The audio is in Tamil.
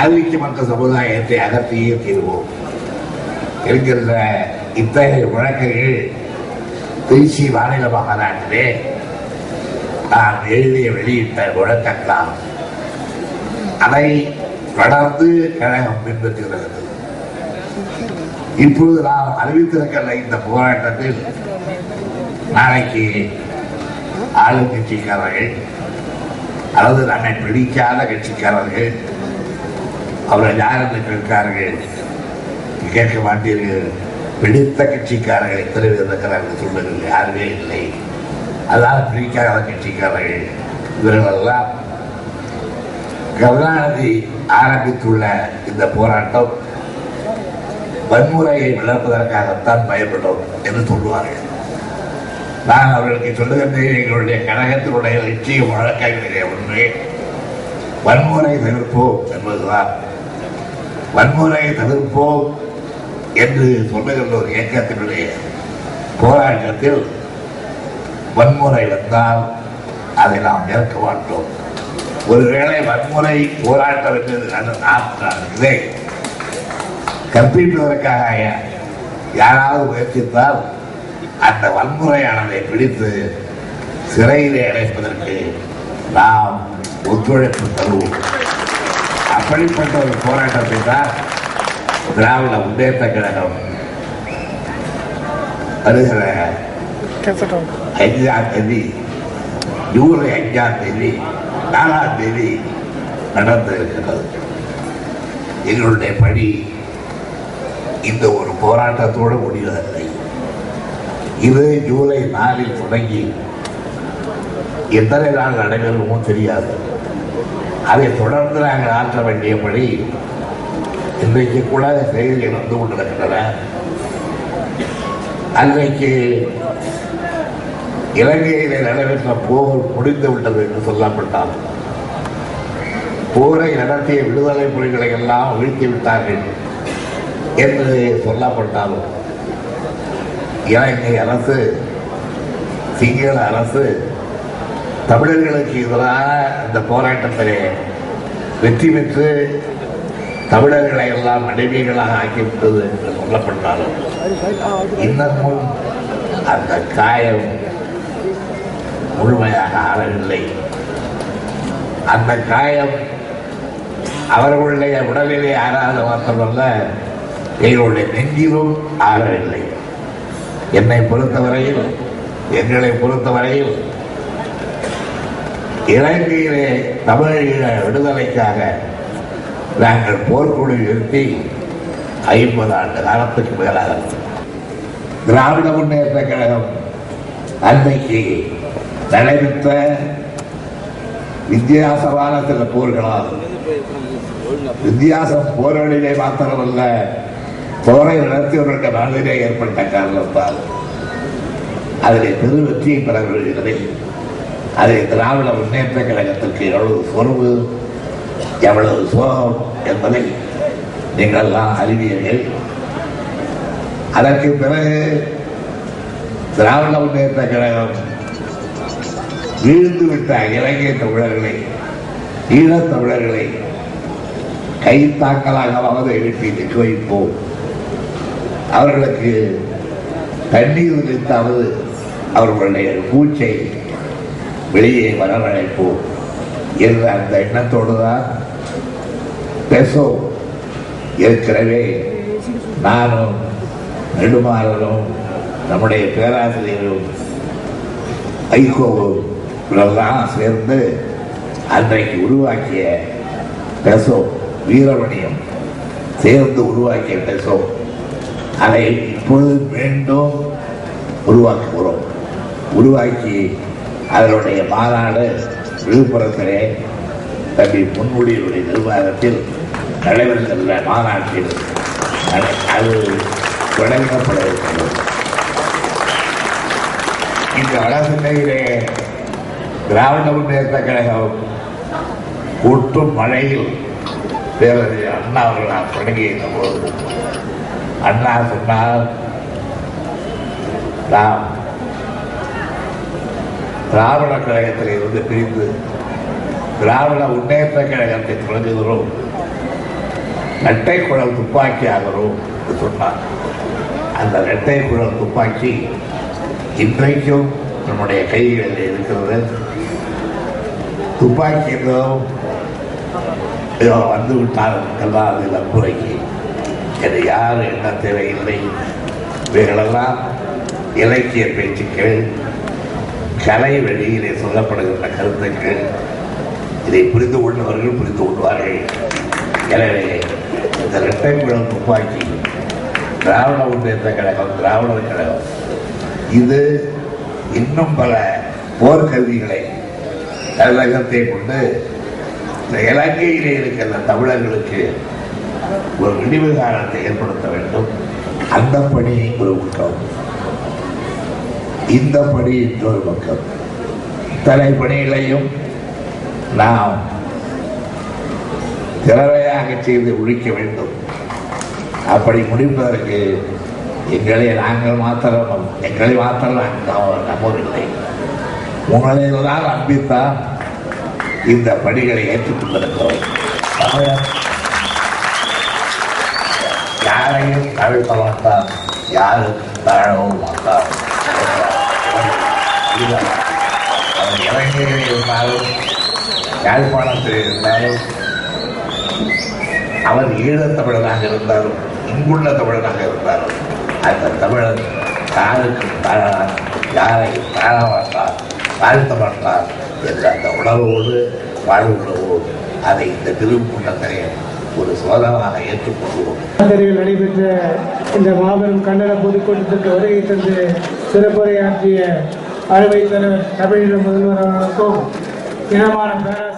ஆதிக்கமற்ற சமுதாயத்தை அகற்றியே தீர்வோம் இருக்கின்ற இத்தகைய முழக்கங்கள் திருச்சி மாநில மாநாட்டிலே நான் எழுதிய வெளியிட்ட முழக்கம்தான் அதை தொடர்ந்து கழகம் பின்பற்றுகிறது இப்பொழுது நாம் அறிவித்திருக்கிற இந்த போராட்டத்தில் நாளைக்கு ஆளுங்கட்சிக்காரர்கள் அல்லது நம்மை பிடிக்காத கட்சிக்காரர்கள் அவர்கள் யார் என்று கேட்கிறார்கள்? கேட்க மாட்டீர்கள். பிடித்த கட்சிக்காரர்கள் எத்தனை பேர் இருக்கிறார்கள் சொல்லுங்கள். யாருமே இல்லை. அதனால் பிடிக்காத கட்சிக்காரர்கள். இவர்களெல்லாம் கருணாநிதி ஆரம்பித்துள்ள இந்த போராட்டம் வன்முறையை வளர்ப்பதற்காகத்தான் பயப்படும் என்று சொல்லுவார்கள். நான் அவர்களுக்கு சொல்லுகின்றேன் எங்களுடைய கழகத்தினுடைய லட்சிய வழக்கங்களிலே ஒன்று. வன்முறை தவிர்ப்போம் என்பதுதான். வன்முறையை தவிர்ப்போம் என்று சொல்லுகின்ற ஒரு இயக்கத்தினுடைய போராட்டத்தில் வன்முறை வந்தால் அதை நாம் ஏற்க மாட்டோம். ஒருவேளை வன்முறை போராட்டம் என்று அது கற்பிப்பதற்காக யாராவது முயற்சித்தால் அந்த வன்முறையானதை பிடித்து சிறையிலே அடைப்பதற்கு நாம் ஒத்துழைப்பு தருவோம். அப்படிப்பட்ட ஒரு போராட்டத்தை தான் திராவிட முன்னேற்ற கழகம். வருகிற அஞ்சாம் தேதி ஜூலை அஞ்சாம் தேதி நாலாம் தேதி நடந்து இருக்கிறது. எங்களுடைய பணி இந்த ஒரு போராட்டத்தோடு முடிவதில்லை. இது ஜூலை நாலில் தொடங்கி எத்தனை நாள் நடைபெறுமோ தெரியாது. அதை தொடர்ந்து நாங்கள் ஆற்ற வேண்டியபடி இன்றைக்கு கூட செய்திகள் வந்து கொண்டிருக்கின்றன. அன்றைக்கு இலங்கையில் நடைபெற்ற போர் முடிந்து விட்டது என்று சொல்லப்பட்டால் போரை நடத்திய விடுதலை புலிகளை எல்லாம் வீழ்த்தி விட்டார்கள் என்று சொல்லப்பட்டாலும் இலங்கை அரசு சிங்கள அரசு தமிழர்களுக்கு எதிராக இந்த போராட்டத்திலே வெற்றி பெற்று தமிழர்களை எல்லாம் அடிமைகளாக ஆக்கிவிட்டது என்று சொல்லப்பட்டாலும் இன்னமும் அந்த காயம் முழுமையாக ஆறவில்லை அந்த காயம் அவர்களுடைய உடலிலே ஆறாத மாத்திரமல்ல எங்களுடைய நெஞ்சிலும் ஆறவில்லை. என்னை பொறுத்தவரையில் எங்களை பொறுத்தவரையில் இலங்கையிலே தமிழீழ விடுதலைக்காக நாங்கள் போர்க்குழு நிறுத்தி ஐம்பது ஆண்டு காலத்துக்கு மேலாக திராவிட முன்னேற்ற கழகம் அன்னைக்கு நடைபெற்ற வித்தியாசமான சில போர்களால் வித்தியாசம் போர்களிலே மாத்திரமல்ல போரை நடத்தியவர்களுடைய மனதிலே ஏற்பட்ட காரணத்தால் அதில் பெரு வெற்றியை பெற விரும்புகிறது அது திராவிட முன்னேற்ற கழகத்திற்கு எவ்வளவு சொர்வு எவ்வளவு சோகம் என்பதை நீங்கள்லாம் எல்லாம் அறிவீர்கள். அதற்கு பிறகு திராவிட முன்னேற்ற கழகம் வீழ்ந்துவிட்ட இலங்கை தமிழர்களை ஈழத் தமிழர்களை கைத்தாக்கலாகவாவது எழுப்பி நிற்க வைப்போம். அவர்களுக்கு தண்ணீர் நிறுத்தாவது அவர்களுடைய பூச்சை வெளியே வரவழைப்போம் என்ற அந்த எண்ணத்தோடு தான் பேசோ ஏற்கனவே நானும் நெடுமாறனும் நம்முடைய பேராசிரியரும் ஐகோவும் இவரெல்லாம் சேர்ந்து அன்றைக்கு உருவாக்கிய பெசோ வீரமணியம் சேர்ந்து உருவாக்கிய பெசோ அதை இப்பொழுது மீண்டும் உருவாக்குகிறோம். உருவாக்கி அதனுடைய மாநாடு விழுப்புரத்திலே தம்பி முன்முடியுடைய நிர்வாகத்தில் நடைபெறுகின்ற மாநாட்டில் அது தொடங்கப்பட இருக்கிறது. இந்த வடசென்னையிலே திராவிட முன்னேற்ற கழகம் கூட்டும் மழையில் பேரறிஞர் அண்ணா அவர்கள் நான் தொடங்கிய போது அண்ணா சொன்னால் நாம் திராவிட கழகத்தில் இருந்து பிரிந்து திராவிட முன்னேற்ற கழகத்தை தொடங்குகிறோம். நட்டை குழல் துப்பாக்கி ஆகிறோம் என்று சொன்னார். அந்த நெட்டை குழல் துப்பாக்கி இன்றைக்கும் நம்முடைய கைகளில் இருக்கிறது. துப்பாக்கி என்றும் ஏதோ வந்து விட்டார்கள் அது வன்முறைக்கு இது யாரும் என்ன தேவையில்லை? இவைகளெல்லாம் இலக்கிய பேச்சுக்கள் கலை வெளியிலே சொல்லப்படுகின்ற கருத்துக்கள் இதை புரிந்து கொண்டவர்கள் புரிந்து கொள்வார்கள். எனவே இந்த இரட்டை குழல் துப்பாக்கி திராவிட முன்னேற்ற கழகம் திராவிடர் கழகம் இது இன்னும் பல போர்க்கருவிகளை தமிழகத்தை கொண்டு இந்த இலங்கையிலே இருக்கிற தமிழர்களுக்கு ஒரு விடிவு காலத்தை ஏற்படுத்த வேண்டும். அந்த பணி குறிப்பிட்டோம் இந்த படி இன்னொரு பக்கம். இத்தனை பணிகளையும் நாம் திறமையாக செய்து முடிக்க வேண்டும். அப்படி முடிப்பதற்கு எங்களை நாங்கள் மாத்திரம் எங்களை மாத்திரம் நாங்கள் நம்பவில்லை உங்களில் தான் நம்பித்தான் இந்த பணிகளை ஏற்றுக்கொண்டிருக்கிறோம். யாரையும் தவிர்க்க மாட்டார் யாருக்கும் தாழவும் மாட்டார். இதுதான். அவர் இளைஞரில் இருந்தாலும் யாழ்ப்பாணத்தில் இருந்தாலும் அவர் ஈழத் தமிழனாக இருந்தாலும் இங்குள்ள தமிழனாக இருந்தாலும் அந்த தமிழன் யாருக்கும் தாழார் யாரை தாழ மாட்டார் தாழ்த்த மாட்டார் என்ற அந்த உணர்வோடு வாழ்வுணர்வோடு அதை இந்த திருக்குண்டத்திலே ஒரு சோதனமாக ஏற்றுக்கொள்வோம் தெருவில் நடைபெற்ற இந்த மாபெரும் கண்டன பொதுக்கூட்டத்திற்கு வருகை தந்து சிறப்புரையாற்றிய அறுவை தமிழீழ முதல்வர் அவர்களுக்கும் இனமான பேர